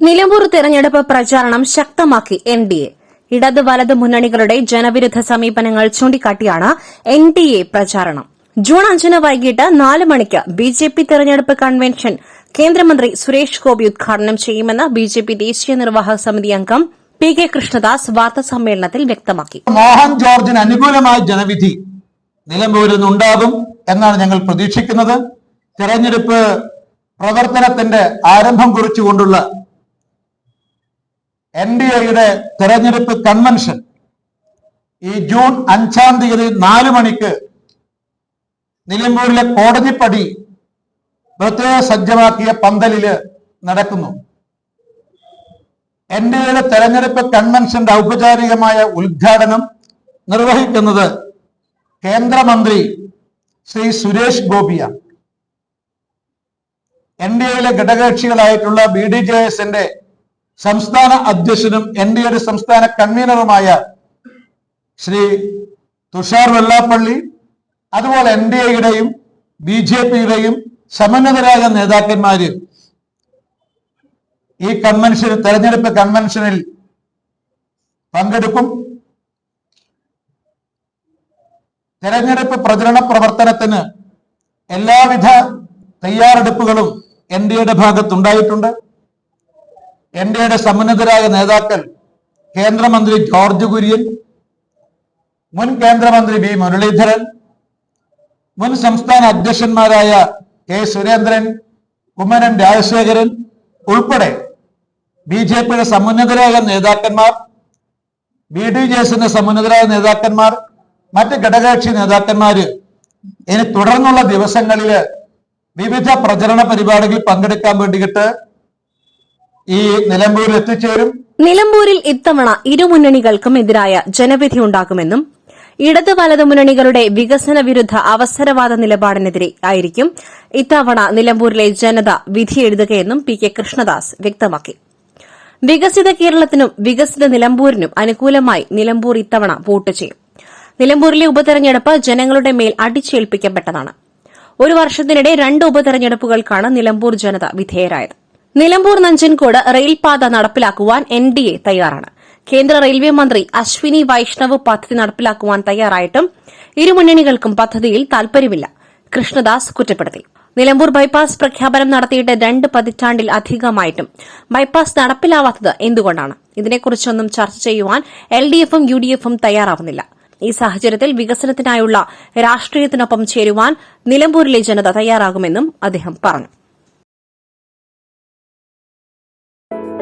നിലമ്പൂർ തെരഞ്ഞെടുപ്പ് പ്രചാരണം ശക്തമാക്കി എൻ ഡി എ ഇടത് വലത് മുന്നണികളുടെ ജനവിരുദ്ധ സമീപനങ്ങൾ ചൂണ്ടിക്കാട്ടിയാണ് എൻ ഡി എ പ്രചാരണം. ജൂൺ അഞ്ചിന് വൈകിട്ട് നാല് മണിക്ക് ബി ജെ പി തെരഞ്ഞെടുപ്പ് കൺവെൻഷൻ കേന്ദ്രമന്ത്രി സുരേഷ് ഗോപി ഉദ്ഘാടനം ചെയ്യുമെന്ന് ബി ജെ പി ദേശീയ നിർവാഹക സമിതി അംഗം പി കെ കൃഷ്ണദാസ് വാർത്താസമ്മേളനത്തിൽ വ്യക്തമാക്കി. മോഹൻ ജോർജിന് അനുകൂലമായ ജനവിധി നിലമ്പൂരിൽ നിന്നുണ്ടാകും എന്നാണ് ഞങ്ങൾ പ്രതീക്ഷിക്കുന്നത്. തെരഞ്ഞെടുപ്പ് പ്രവർത്തനത്തിന്റെ ആരംഭം കുറിച്ചുകൊണ്ടുള്ള എൻ ഡി എയുടെ തെരഞ്ഞെടുപ്പ് കൺവെൻഷൻ ഈ ജൂൺ അഞ്ചാം തീയതി നാല് മണിക്ക് നിലമ്പൂരിലെ കോടതിപ്പടി പ്രത്യേക സജ്ജമാക്കിയ പന്തലിൽ നടക്കുന്നു. എൻ ഡി എയുടെ തെരഞ്ഞെടുപ്പ് കൺവെൻഷന്റെ ഔപചാരികമായ ഉദ്ഘാടനം നിർവഹിക്കുന്നത് കേന്ദ്രമന്ത്രി ശ്രീ സുരേഷ് ഗോപിയാണ്. എൻ ഡി എയിലെ ഘടകകക്ഷികളായിട്ടുള്ള ബി ഡി ജെ എസിന്റെ സംസ്ഥാന അധ്യക്ഷനും എൻ ഡി എയുടെ സംസ്ഥാന കൺവീനറുമായ ശ്രീ തുഷാർ വെള്ളാപ്പള്ളി അതുപോലെ എൻ ഡി എയുടെയും ബി ജെ പിയുടെയും സമന്നതരായ നേതാക്കന്മാര് ഈ കൺവെൻഷൻ തെരഞ്ഞെടുപ്പ് കൺവെൻഷനിൽ പങ്കെടുക്കും. തെരഞ്ഞെടുപ്പ് പ്രചരണ പ്രവർത്തനത്തിന് എല്ലാവിധ തയ്യാറെടുപ്പുകളും എൻ ഡി എയുടെ ഭാഗത്തുണ്ടായിട്ടുണ്ട്. എയുടെ സമുന്നതരായ നേതാക്കൾ കേന്ദ്രമന്ത്രി ജോർജ് കുര്യൻ മുൻ കേന്ദ്രമന്ത്രി വി. മുരളീധരൻ മുൻ സംസ്ഥാന അധ്യക്ഷന്മാരായ കെ. സുരേന്ദ്രൻ കുമ്മനം രാജശേഖരൻ ഉൾപ്പെടെ ബി ജെ പിയുടെ സമുന്നതരായ നേതാക്കന്മാർ ബി ഡി ജെ എസിന്റെ സമുന്നതരായ നേതാക്കന്മാർ മറ്റ് ഘടകകക്ഷി നേതാക്കന്മാര് ഇനി തുടർന്നുള്ള ദിവസങ്ങളിൽ വിവിധ പ്രചരണ പരിപാടികളിൽ പങ്കെടുക്കാൻ വേണ്ടിയിട്ട് ഈ നിലമ്പൂരിൽ എത്തിച്ചേരും. നിലമ്പൂരിൽ ഇത്തവണ ഇരുമുന്നണികൾക്കും എതിരായ ജനവിധി ഉണ്ടാകുമെന്നും ഇടത് വലത് മുന്നണികളുടെ വികസന വിരുദ്ധ അവസരവാദ നിലപാടിനെതിരെ ആയിരിക്കും ഇത്തവണ നിലമ്പൂരിലെ ജനത വിധിയെഴുതുകയെന്നും പി കെ കൃഷ്ണദാസ് വ്യക്തമാക്കി. വികസിത കേരളത്തിനും വികസിത നിലമ്പൂരിനും അനുകൂലമായി നിലമ്പൂർ ഇത്തവണ വോട്ട് ചെയ്യും. നിലമ്പൂരിലെ ഉപതെരഞ്ഞെടുപ്പ് ജനങ്ങളുടെ മേൽ അടിച്ചേൽപ്പിക്കപ്പെട്ടതാണ്. ഒരു വർഷത്തിനിടെ രണ്ട് ഉപതെരഞ്ഞെടുപ്പുകൾക്കാണ് നിലമ്പൂർ ജനത വിധേയരായത്. നിലമ്പൂർ നഞ്ചൻകോട് റെയിൽപാത നടപ്പിലാക്കുവാൻ എൻ ഡി എ തയ്യാറാണ്. കേന്ദ്ര റെയിൽവേ മന്ത്രി അശ്വിനി വൈഷ്ണവ് പദ്ധതി നടപ്പിലാക്കുവാൻ തയ്യാറായിട്ടും ഇരുമുന്നണികൾക്കും പദ്ധതിയിൽ താൽപര്യമില്ല കൃഷ്ണദാസ് കുറ്റപ്പെടുത്തി. നിലമ്പൂർ ബൈപ്പാസ് പ്രഖ്യാപനം നടത്തിയിട്ട് രണ്ട് പതിറ്റാണ്ടിൽ അധികമായിട്ടും ബൈപ്പാസ് നടപ്പിലാവാത്തത് എന്തുകൊണ്ടാണ്? ഇതിനെക്കുറിച്ചൊന്നും ചർച്ച ചെയ്യുവാൻ എൽ ഡി എഫും യു ഡി എഫും തയ്യാറാവുന്നില്ല. ഈ സാഹചര്യത്തിൽ വികസനത്തിനായുള്ള രാഷ്ട്രീയത്തിനൊപ്പം ചേരുവാൻ നിലമ്പൂരിലെ ജനത തയ്യാറാകുമെന്നും അദ്ദേഹം പറഞ്ഞു.